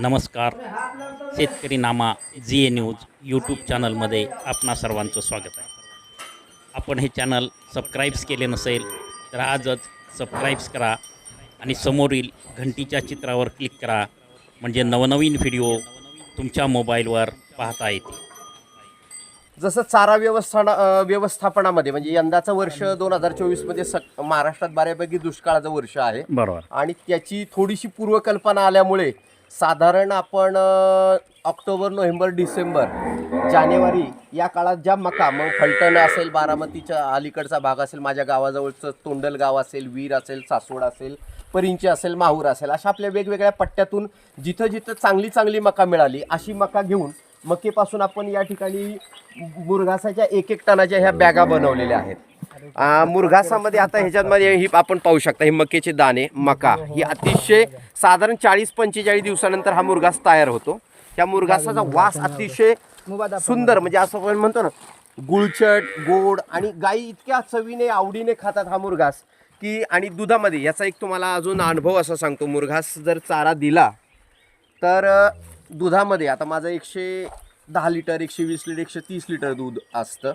नमस्कार. Shetkari Nama G A news YouTube चॅनलमध्ये आपणा सर्वांचं स्वागत आहे. आपण हे चॅनल सबस्क्राईब्स केले नसेल तर आजच सबस्क्राईब्स करा आणि समोरील घंटीच्या चित्रावर क्लिक करा. म्हणजे नवनवीन व्हिडिओ तुमच्या मोबाईलवर पाहता येतील. जसं चारा व्यवस्थान व्यवस्थापनामध्ये म्हणजे यंदाचं वर्ष दोन हजार चोवीसमध्ये स महाराष्ट्रात बऱ्यापैकी दुष्काळाचं वर्ष आहे. बरोबर. आणि त्याची थोडीशी पूर्वकल्पना आल्यामुळे साधारण आपण ऑक्टोबर नोव्हेंबर डिसेंबर जानेवारी या काळात ज्या मका मग फलटण असेल बारामतीच्या अलीकडचा भाग असेल माझ्या गावाजवळचं तोंडल गाव असेल वीर असेल सासवड असेल परिंची असेल माहूर असेल अशा आपल्या वेगवेगळ्या पट्ट्यातून जिथं जिथं चांगली चांगली मका मिळाली अशी मका घेऊन मकेपासून आपण या ठिकाणी मुरघासाच्या एक एक टनाच्या ह्या बॅगा बनवलेल्या आहेत. मुरघासामध्ये आता ह्याच्यामध्ये ही आपण पाहू शकता. हे मकेचे दाणे मका. ही अतिशय साधारण चाळीस पंचेचाळीस दिवसानंतर हा मुरघास तयार होतो. त्या मुरघासाचा वास अतिशय सुंदर म्हणजे असं आपण म्हणतो ना गुळचट गोड आणि गाई इतक्या चवीने आवडीने खातात हा मुरघास की आणि दुधामध्ये याचा एक तुम्हाला अजून अनुभव असा सांगतो. मुरघास जर चारा दिला तर दुधामध्ये आता माझं एकशे दहा लिटर एकशे वीस लिटर एकशे तीस लिटर दूध असतं.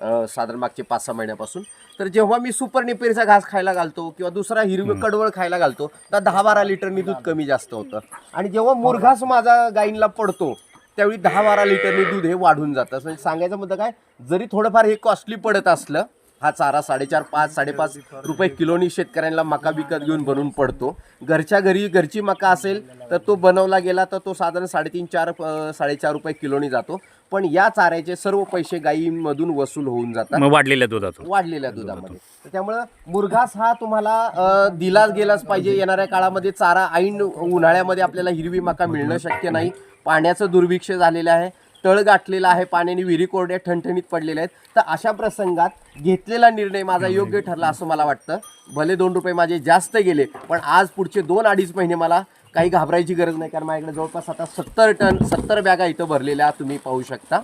साधारण मागचे पाच सहा महिन्यापासून. तर जेव्हा मी सुपर नेपेरीचा घास खायला घालतो किंवा दुसरा हिरवी कडवळ खायला घालतो तर दहा बारा लिटरनी दूध कमी जास्त होतं. आणि जेव्हा मुरघास माझा गाईंना पडतो त्यावेळी दहा बारा लिटरनी दूध हे वाढून जातं. म्हणजे सांगायचं मुद्दा काय जरी थोडंफार हे कॉस्टली पडत असलं हा चारा साडेचार पाच साडेपाच रुपये किलोनी शेतकऱ्यांना मका विकत घेऊन बनवून पडतो. घरच्या घरी घरची मका असेल तर तो बनवला गेला तर तो साधारण साडेतीन चार साडेचार रुपये किलोनी जातो. पण या चाऱ्याचे सर्व पैसे गायींमधून वसूल होऊन जातात. मग वाढलेल्या दुधातून. वाढलेल्या दुधामध्ये. तर त्यामुळं मुरघास हा तुम्हाला अ, दिलाच गेलाच पाहिजे. येणाऱ्या काळामध्ये चारा ऐन उन्हाळ्यामध्ये आपल्याला हिरवी मका मिळणं शक्य नाही. पाण्याचं दुर्भिक्ष झालेलं आहे. तळ गाठलेला आहे. पाण्याने विहिरी कोरड्या ठणठणीत पडलेल्या आहेत. तर अशा प्रसंगात घेतलेला निर्णय माझा योग्य ठरला असं मला वाटतं. भले दोन रुपये माझे जास्त गेले पण आज पुढचे दोन अडीच महिने मला काही घाबरायची गरज नाही कारण माझ्याकडे जवळपास आता सत्तर टन सत्तर बॅगा इथं भरलेल्या तुम्ही पाहू शकता.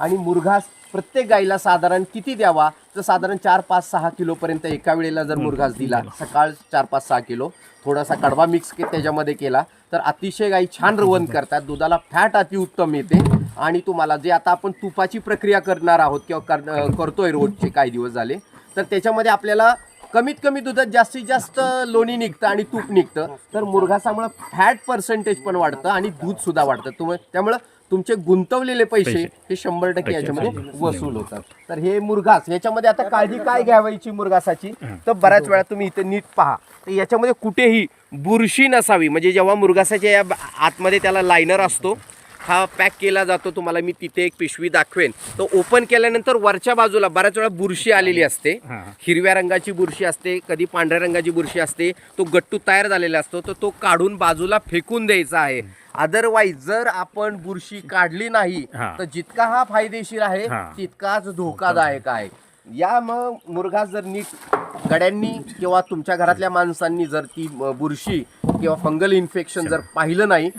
आणि मुरघास प्रत्येक गाईला साधारण किती द्यावा? तर साधारण चार पाच सहा किलोपर्यंत एका वेळेला जर मुरघास दिला सकाळ चार पाच सहा किलो थोडासा कडवा मिक्स के त्याच्यामध्ये केला तर अतिशय गाई छान रवण करतात. दुधाला फॅट अतिउत्तम येते. आणि तुम्हाला जे आता आपण तुपाची प्रक्रिया करणार आहोत किंवा कर करतोय रोजचे काही दिवस झाले तर त्याच्यामध्ये आपल्याला कमीत कमी दुधात जास्तीत जास्त लोणी निघतं आणि तूप निघतं. तर मुरघासामुळं फॅट पर्सेंटेज पण वाढतं आणि दूध सुद्धा वाढतं. तुम त्यामुळं तुमचे गुंतवलेले पैसे हे शंभर टक्के याच्यामध्ये वसूल होतात. तर हे मुरघास याच्यामध्ये आता काळजी काय घ्यावायची मुरघासाची? तर बऱ्याच वेळा तुम्ही इथे नीट पहा. तर याच्यामध्ये कुठेही बुरशी नसावी. म्हणजे जेव्हा मुरघासाच्या या आतमध्ये त्याला लायनर असतो हा पॅक केला जातो तुम्हाला मी तिथे एक पिशवी दाखवेन तो ओपन केल्यानंतर वरच्या बाजूला बऱ्याच वेळा बुरशी आलेली असते. हिरव्या रंगाची बुरशी असते कधी पांढऱ्या रंगाची बुरशी असते तो गट्टू तयार झालेला असतो तर तो काढून बाजूला फेकून द्यायचा आहे अदरवाईज जर आपण बुरशी काढली नाही. तर जितका हा फायदेशीर आहे. तितकाच धोकादायक आहे या मग मुरघास जर नीट गड्यांनी किंवा तुमच्या घरातल्या माणसांनी जर ती बुरशी किंवा फंगल इन्फेक्शन जर पाहिलं नाही.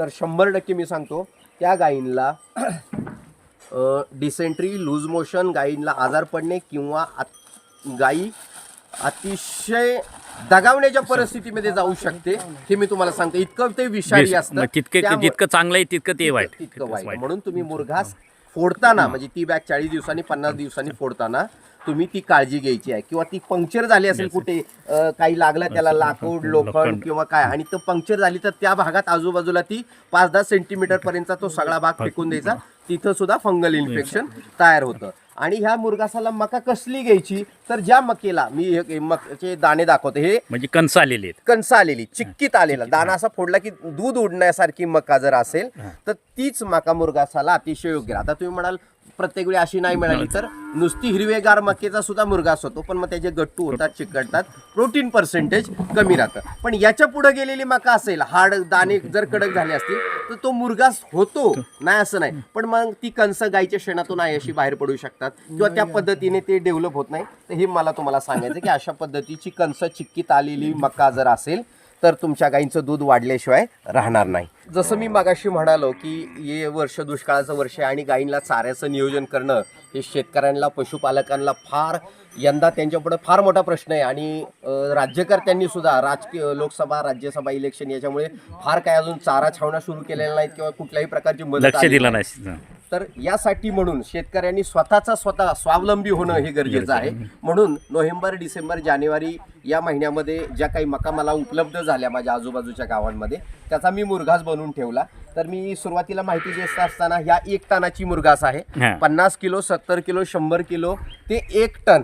तर शंभर टक्के मी सांगतो त्या गायींना डिसेंट्री लूज मोशन गायींना आजार पडणे किंवा आत- गायी अतिशय दगावण्याच्या परिस्थितीमध्ये जाऊ शकते हे मी तुम्हाला सांगतो. इतकं ते विषारी असतं. तितके जितकं चांगलं आहे तितकं ते वाईट. तितकं वाईट. म्हणून तुम्ही मुरघास फोडताना म्हणजे ती बॅग चाळीस दिवसांनी पन्नास दिवसांनी फोडताना तुम्ही ती काळजी घ्यायची आहे. किंवा ती पंक्चर झाली असेल कुठे अं, काही लागलं त्याला लाकूड लोखंड. किंवा काय. आणि तो पंक्चर झाली तर त्या भागात आजूबाजूला ती पाच दहा सेंटीमीटर पर्यंतचा तो सगळा भाग फेकून द्यायचा. तिथं सुद्धा फंगल इन्फेक्शन तयार होतं. आणि ह्या मुरघासाला मका कसली घ्यायची? तर ज्या मकेला मी हे मकाचे दाणे दाखवतो. हे म्हणजे कणस आलेली आहेत. कंस आलेली चिक्कीत आलेला. दाना असा फोडला की दूध उडण्यासारखी मका जर असेल तर तीच मका मुरघासाला अतिशय योग्य. आता तुम्ही म्हणाल प्रत्येक वेळी अशी नाही मिळाली. तर नुसती हिरवेगार मकेचा सुद्धा मुरघास होतो पण मग त्याचे गट्टू होतात चिकटतात प्रोटीन पर्सेंटेज कमी राहतं. पण याच्यापुढे गेलेली मका असेल हाड दाणे जर कडक झाले असतील तर तो मुरघास होतो. नाही असं नाही. पण मग ती कंस गायीच्या शेणातून आहे अशी बाहेर पडू शकतात. किंवा त्या पद्धतीने ते डेव्हलप होत नाही. तर हे मला तुम्हाला सांगायचं की अशा पद्धतीची कंस चिक्कीत आलेली मका जर असेल तर तुमच्या गाईंचं दूध वाढल्याशिवाय राहणार नाही. जसं मी मागाशी म्हणालो की हे वर्ष दुष्काळाचं वर्ष आहे आणि गायींना चाऱ्याचं नियोजन करणं हे शेतकऱ्यांना पशुपालकांना फार यंदा त्यांच्यापुढे फार मोठा प्रश्न आहे. आणि राज्यकर्त्यांनी सुद्धा राजकीय लोकसभा राज्यसभा इलेक्शन याच्यामुळे फार काय अजून चारा छावण्या सुरू केलेल्या नाहीत किंवा कुठल्याही प्रकारची मदत दिलं नाही. तर यासाठी म्हणून शेतकऱ्यांनी स्वतःचा स्वतः स्वावलंबी होणं हे गरजेचं आहे. म्हणून नोव्हेंबर डिसेंबर जानेवारी या महिन्यामध्ये ज्या काही मका मला उपलब्ध झाल्या माझ्या आजूबाजूच्या गावांमध्ये त्याचा मी मुरघास बनवून ठेवला. तर मी सुरुवातीला माहिती देत असताना ह्या एक टनाची मुरघास आहे. पन्नास किलो सत्तर किलो शंभर किलो ते एक टन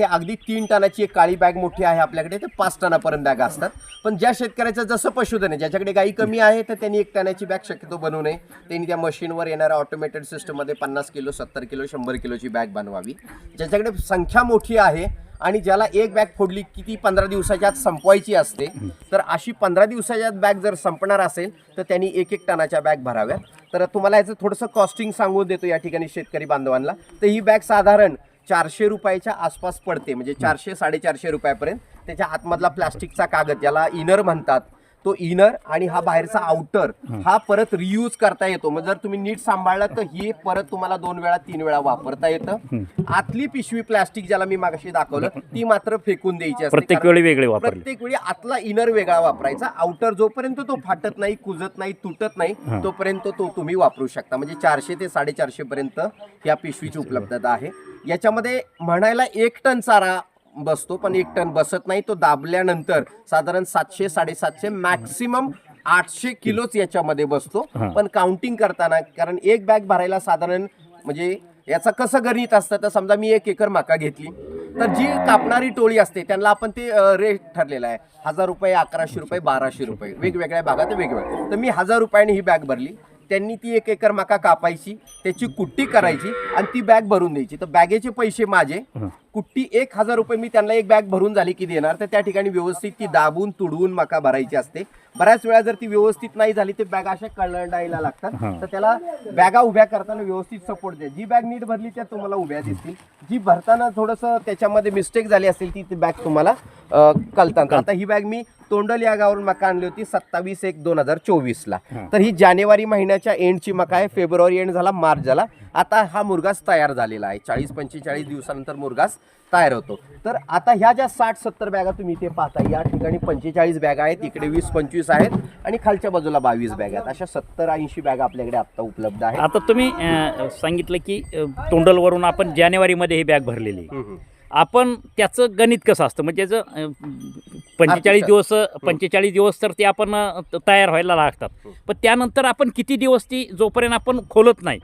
ते अगदी तीन टनाची एक काळी बॅग मोठी आहे आपल्याकडे ते पाच टनापर्यंत बॅग असतात. पण ज्या शेतकऱ्याचं जसं पशुधन आहे ज्याच्याकडे गाई कमी आहे तर त्यांनी एक टनाची बॅग शक्यतो बनवू नये. त्यांनी त्या मशीनवर येणाऱ्या ऑटोमेटेड सिस्टममध्ये पन्नास किलो सत्तर किलो शंभर किलोची बॅग बनवावी. ज्याच्याकडे संख्या मोठी आहे आणि ज्याला एक बॅग फोडली की ती पंधरा दिवसाच्या आत संपवायची असते तर अशी पंधरा दिवसाच्या आत बॅग जर संपणार असेल तर त्यांनी एक एक टनाच्या बॅग भराव्यात. तर तुम्हाला याचं थोडंसं कॉस्टिंग सांगून देतो या ठिकाणी शेतकरी बांधवांना. तर ही बॅग साधारण चारशे रुपयाच्या आसपास पडते म्हणजे चारशे साडेचारशे रुपयापर्यंत त्याच्या आतमधला प्लास्टिकचा कागद ज्याला इनर म्हणतात तो इनर आणि हा बाहेरचा आउटर हा. परत रियूज करता येतो. मग जर तुम्ही नीट सांभाळला तर ही परत तुम्हाला दोन वेळा तीन वेळा वापरता येतं. आतली पिशवी प्लास्टिक ज्याला मी मागाशी दाखवलं ती मात्र फेकून द्यायची असते. प्रत्येक वेळी वेगळे प्रत्येक वेळी आतला इनर वेगळा वापरायचा. आउटर जोपर्यंत तो फाटत नाही कुजत नाही तुटत नाही. तोपर्यंत तो तुम्ही वापरू शकता. म्हणजे चारशे ते साडेचारशे पर्यंत या पिशवीची उपलब्धता आहे. याच्यामध्ये म्हणायला एक टन चारा बसतो पण एक टन बसत नाही. तो दाबल्यानंतर साधारण सातशे साडेसातशे मॅक्सिमम आठशे किलोच याच्यामध्ये बसतो. पण काउंटिंग करताना कारण एक बॅग भरायला साधारण म्हणजे याचं कसं गणित असतं तर समजा मी एक एकर मका घेतली तर जी कापणारी टोळी असते त्यांना आपण ते रेट ठरलेला आहे. हजार रुपये अकराशे रुपये बाराशे रुपये वेगवेगळ्या भागात वेगवेगळ्या तर मी हजार रुपयाने ही बॅग भरली. त्यांनी ती एक एकर मका कापायची त्याची कुट्टी करायची आणि ती बॅग भरून द्यायची. तर बॅगेचे पैसे माझे. कुट्टी एक हजार रुपये मी त्यांना एक बॅग भरून झाली की देणार. तर त्या ठिकाणी व्यवस्थित ती दाबून तुडवून मका भरायची असते. बऱ्याच वेळा जर ती व्यवस्थित नाही झाली ते बॅग अशा कळंडायला लागतात. तर त्याला बॅगा उभ्या करताना व्यवस्थित सपोर्ट द्या. जी बॅग नीट भरली त्या तुम्हाला उभ्या दिसतील. जी भरताना थोडंसं त्याच्यामध्ये मिस्टेक झाली असेल ती बॅग तुम्हाला कळतात. आता ही बॅग मी तोंडल या गावावरून मका आणली होती सत्तावीस एक दोन हजार चोवीसला. तर ही जानेवारी महिन्याच्या एंडची मका आहे. फेब्रुवारी एंड झाला मार्च झाला आता हा मुरगास तयार झालेला आहे. चाळीस पंचेचाळीस दिवसानंतर मुरगास तयार होतो. तर आता ह्या ज्या साठ सत्तर बॅगा तुम्ही इथे पाहता या ठिकाणी पंचेचाळीस बॅगा आहेत इकडे वीस पंचवीस आहेत आणि खालच्या बाजूला बावीस बॅग आहेत. अशा सत्तर ऐंशी बॅगा आपल्याकडे आता उपलब्ध आहेत. आता तुम्ही सांगितलं की तोंडलवरून आपण जानेवारीमध्ये ही बॅग भरलेली. आपण त्याचं गणित कसं असतं? म्हणजे त्याचं पंचेचाळीस दिवस पंचेचाळीस दिवस तर ते आपण तयार व्हायला लागतात. पण त्यानंतर आपण किती दिवस ती जोपर्यंत आपण खोलत नाही.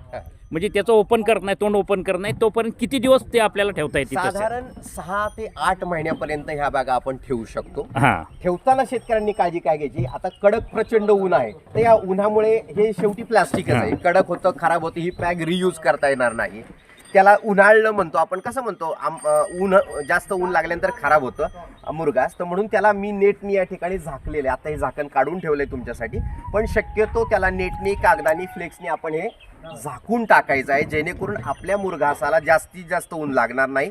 म्हणजे त्याचं ओपन करत नाही तोंड ओपन करत नाही तोपर्यंत किती दिवस ते आपल्याला ठेवता येते तसं? साधारण सहा ते आठ महिन्यापर्यंत ह्या बॅगा आपण ठेवू शकतो. ठेवताना शेतकऱ्यांनी काळजी काय घ्यायची? आता कडक प्रचंड ऊन आहे. तर या उन्हामुळे हे शेवटी प्लास्टिकच आहे. कडक होतं खराब होतं ही पॅक रियूज करता येणार नाही. त्याला उन्हाळलं म्हणतो. आपण कसं म्हणतो आम- ऊन जास्त ऊन लागल्यानंतर खराब होतं मुरगास तर म्हणून त्याला मी नेटनी या ठिकाणी झाकलेले आता हे झाकण काढून ठेवलंय तुमच्यासाठी. पण शक्यतो त्याला नेटनी कागदानी फ्लेक्सनी आपण हे झाकून टाकायचं आहे. जेणेकरून आपल्या मुरघासाला जास्तीत जास्त ऊन लागणार नाही.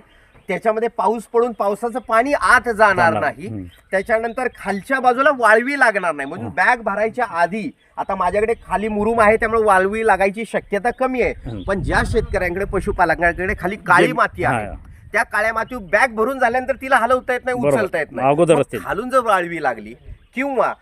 त्याच्यामध्ये पाऊस पडून पावसाचं पाणी आत जाणार. नाही. त्याच्यानंतर खालच्या बाजूला वाळवी लागणार नाही म्हणजे बॅग भरायच्या आधी आता माझ्याकडे खाली मुरुम आहे त्यामुळे वाळवी लागायची शक्यता कमी आहे. पण ज्या शेतकऱ्यांकडे पशुपालकांकडे खाली काळी माती आहे. त्या काळ्या माती बॅग भरून झाल्यानंतर तिला हलवता येत नाही. उचलता येत नाही. खालून जर वाळवी लागली किंवा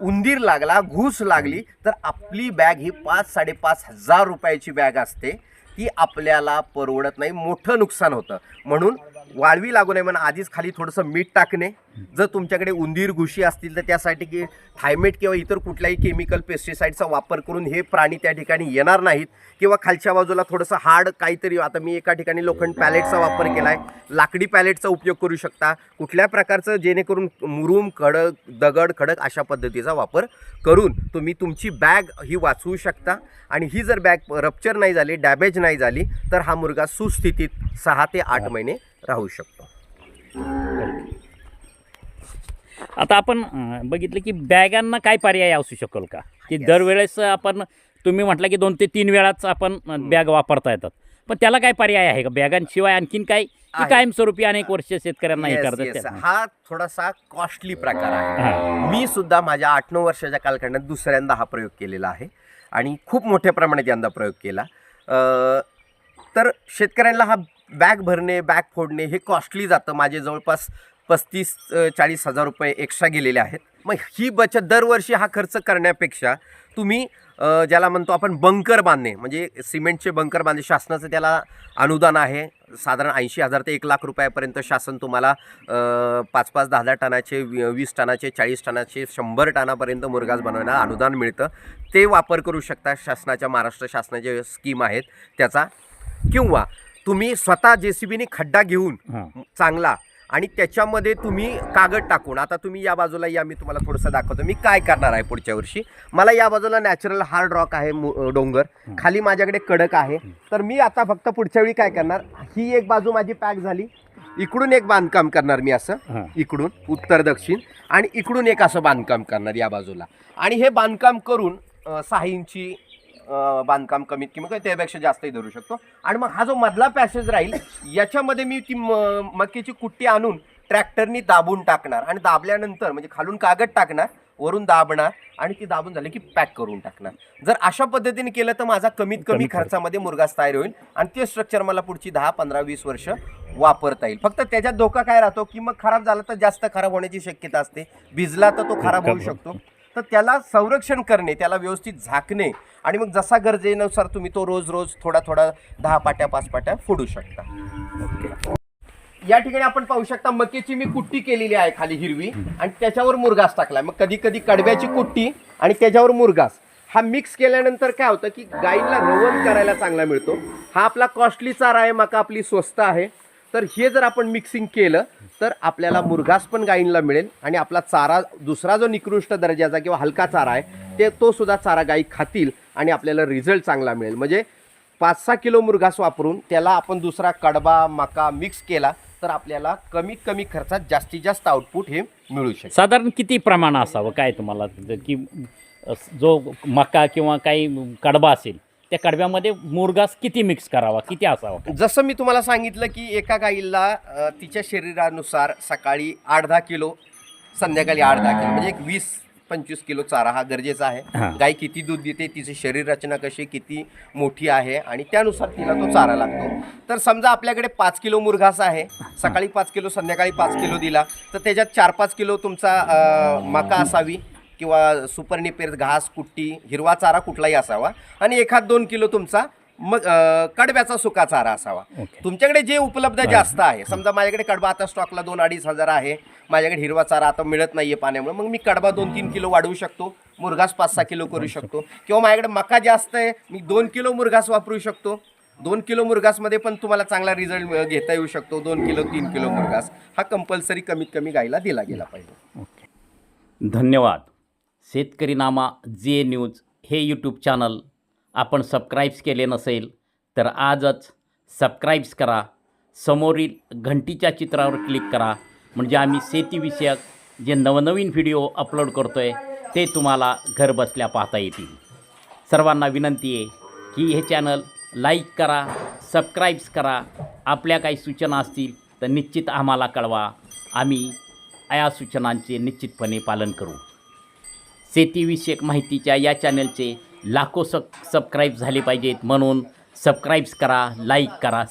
उंदीर लागला घूस लागली तर आपली बॅग ही पाच साडेपाच हजार रुपयाची बॅग असते ती आपल्याला परवडत नाही मोठं नुकसान होतं म्हणून वाळवी लागू नये म्हणून आधीच खाली थोडंसं मीठ टाकणे. जर तुमच्याकडे उंदीर घुशी असतील तर त्यासाठी की थायमेट किंवा इतर कुठल्याही केमिकल पेस्टिसाईडचा वापर करून हे प्राणी त्या ठिकाणी येणार नाहीत. किंवा खालच्या बाजूला थोडंसं हार्ड काहीतरी आता मी एका ठिकाणी लोखंड पॅलेटचा वापर केला आहे लाकडी पॅलेटचा उपयोग करू शकता. कुठल्या प्रकारचं जेणेकरून मुरूम खडक दगड खडक अशा पद्धतीचा वापर करून तुम्ही तुमची बॅग ही वाचवू शकता. आणि ही जर बॅग रप्चर नाही झाली डॅमेज नाही झाली तर हा मुलगा सुस्थितीत सहा ते आठ महिने राहू शकतो. आता आपण बघितलं की बॅगांना काय पर्याय असू शकेल का? की. दरवेळेस आपण तुम्ही म्हटलं की दोन ते तीन वेळाच आपण बॅग वापरता येतात. पण त्याला काय पर्याय आहे का? बॅगांशिवाय आणखीन काय. कायमस्वरूपी अनेक वर्ष शेतकऱ्यांना हे करतात हा थोडासा कॉस्टली प्रकार आहे. मी सुद्धा माझ्या आठ नऊ वर्षाच्या कालखंडात दुसऱ्यांदा हा प्रयोग केलेला आहे आणि खूप मोठ्या प्रमाणात यंदा प्रयोग केला. तर शेतकऱ्यांना हा बॅग भरणे बॅग फोडणे हे कॉस्टली जातं. माझे जवळपास पस्तीस चाळीस हजार रुपये एक्स्ट्रा गेलेले आहेत. मग ही बचत दरवर्षी हा खर्च करण्यापेक्षा तुम्ही ज्याला म्हणतो आपण बंकर बांधणे म्हणजे सिमेंटचे बंकर बांधणे शासनाचं त्याला अनुदान आहे. साधारण ऐंशी हजार ते एक लाख रुपयापर्यंत शासन तुम्हाला पाच पाच दहा दहा टनाचे वी- वीस टनाचे चाळीस टनाचे शंभर टनापर्यंत मुरगास बनवण्याला अनुदान मिळतं. ते वापर करू शकता शासनाच्या महाराष्ट्र शासनाचे स्कीम आहेत त्याचा. किंवा तुम्ही स्वतः जे सी बीने खड्डा घेऊन. चांगला आणि त्याच्यामध्ये तुम्ही कागद टाकून आता तुम्ही या बाजूला या मी तुम्हाला थोडंसं दाखवतो. मी काय करणार आहे पुढच्या वर्षी? मला या बाजूला नॅचरल हार्ड रॉक आहे डोंगर. खाली माझ्याकडे कडक आहे. तर मी आता फक्त पुढच्या वेळी काय करणार? ही एक बाजू माझी पॅक झाली. इकडून एक बांधकाम करणार मी असं. इकडून उत्तर दक्षिण आणि इकडून एक असं बांधकाम करणार या बाजूला. आणि हे बांधकाम करून अ, सहा इंची अ, बांधकाम कमीत कमी काय त्यापेक्षा जास्तही धरू शकतो. आणि मग हा जो मधला पॅसेज राहील याच्यामध्ये मी ती म- मक्याची कुट्टी आणून ट्रॅक्टरनी दाबून टाकणार आणि दाबल्यानंतर म्हणजे खालून कागद टाकणार वरून दाबणार आणि ती दाबून झाली की पॅक करून टाकणार. जर अशा पद्धतीने केलं तर माझा कमीत कमी कमी. खर्च. खर्चामध्ये मुरगास तयार होईल आणि ते स्ट्रक्चर मला पुढची दहा पंधरा वीस वर्ष वापरता येईल. फक्त त्याच्यात धोका काय राहतो की मग खराब झाला तर जास्त खराब होण्याची शक्यता असते. भिजला तर तो खराब होऊ शकतो. तर त्याला संरक्षण करणे त्याला व्यवस्थित झाकणे आणि मग जसा गरजेनुसार तुम्ही तो रोज रोज थोडा थोडा दहा पाट्या पाच पाट्या फोडू शकता. या ठिकाणी आपण पाहू शकता मकेची मी कुट्टी केलेली आहे खाली हिरवी आणि त्याच्यावर मुरगास टाकलाय. मग कधी कधी कडव्याची कुट्टी आणि त्याच्यावर मुरगास हा मिक्स केल्यानंतर काय होतं की गाईला रवण करायला चांगला मिळतो. हा आपला कॉस्टली चारा आहे मका आपली स्वस्त आहे. तर हे जर आपण मिक्सिंग केलं तर आपल्याला मुरघास पण गायींना मिळेल आणि आपला चारा दुसरा जो निकृष्ट दर्जाचा किंवा हलका चारा आहे ते तो सुद्धा चारा गायी खातील आणि आपल्याला रिझल्ट चांगला मिळेल. म्हणजे पाच सहा किलो मुरघास वापरून त्याला आपण दुसरा कडबा मका मिक्स केला तर आपल्याला कमीत कमी खर्चात जास्तीत जास्त आउटपुट हे मिळू शकेल. साधारण किती प्रमाण असावं? काय तुम्हाला? की जो मका किंवा काही कडबा असेल त्या कडब्यामध्ये मुरगास किती मिक्स करावा किती असावा? जसं मी तुम्हाला सांगितलं की एका गाईला तिच्या शरीरानुसार सकाळी आठ दहा किलो संध्याकाळी आठ दहा किलो म्हणजे एक वीस पंचवीस किलो चारा हा गरजेचा आहे. गाय किती दूध देते तिची शरीर रचना कशी किती मोठी आहे आणि त्यानुसार तिला तो चारा लागतो. तर समजा आपल्याकडे पाच किलो मुरघास आहे सकाळी पाच किलो संध्याकाळी पाच किलो दिला तर त्याच्यात चार पाच किलो तुमचा मका असावी किंवा सुपर निपेर घास कुट्टी हिरवा चारा कुठलाही असावा. आणि एखाद दोन किलो तुमचा मग कडब्याचा सुका चारा असावा. ओके. तुमच्याकडे जे उपलब्ध जास्त आहे समजा माझ्याकडे कडबा आता स्टॉकला दोन अडीच हजार आहे. माझ्याकडे हिरवा चारा आता मिळत नाहीये पाण्यामुळे मग मी कडबा दोन तीन किलो वाढवू शकतो. मुरघास पाच सहा किलो करू शकतो. किंवा माझ्याकडे मका जास्त आहे मी दोन किलो मुरघास वापरू शकतो. दोन किलो मुरघासमध्ये पण तुम्हाला चांगला रिझल्ट घेता येऊ शकतो. दोन किलो तीन किलो मुरघास हा कंपल्सरी कमीत कमी गायला दिला गेला पाहिजे. धन्यवाद. शेतकरी नामा जे न्यूज हे यूट्यूब चॅनल आपण सबस्क्राईब्स केले नसेल तर आजच सबस्क्राईब्स करा. समोरील घंटीच्या चित्रावर क्लिक करा. म्हणजे आम्ही शेतीविषयक जे नवनवीन व्हिडिओ अपलोड करतो आहे ते तुम्हाला घरबसल्या पाहता येतील. सर्वांना विनंती आहे की हे चॅनल लाईक करा सबस्क्राईब्स करा. आपल्या काही सूचना असतील तर निश्चित आम्हाला कळवा. आम्ही या सूचनांचे निश्चितपणे पालन करू. शेतीविषयक माहितीच्या या चॅनलचे लाखो सब सबस्क्राईब झाले पाहिजेत. म्हणून सबस्क्राईब्स करा लाईक करा.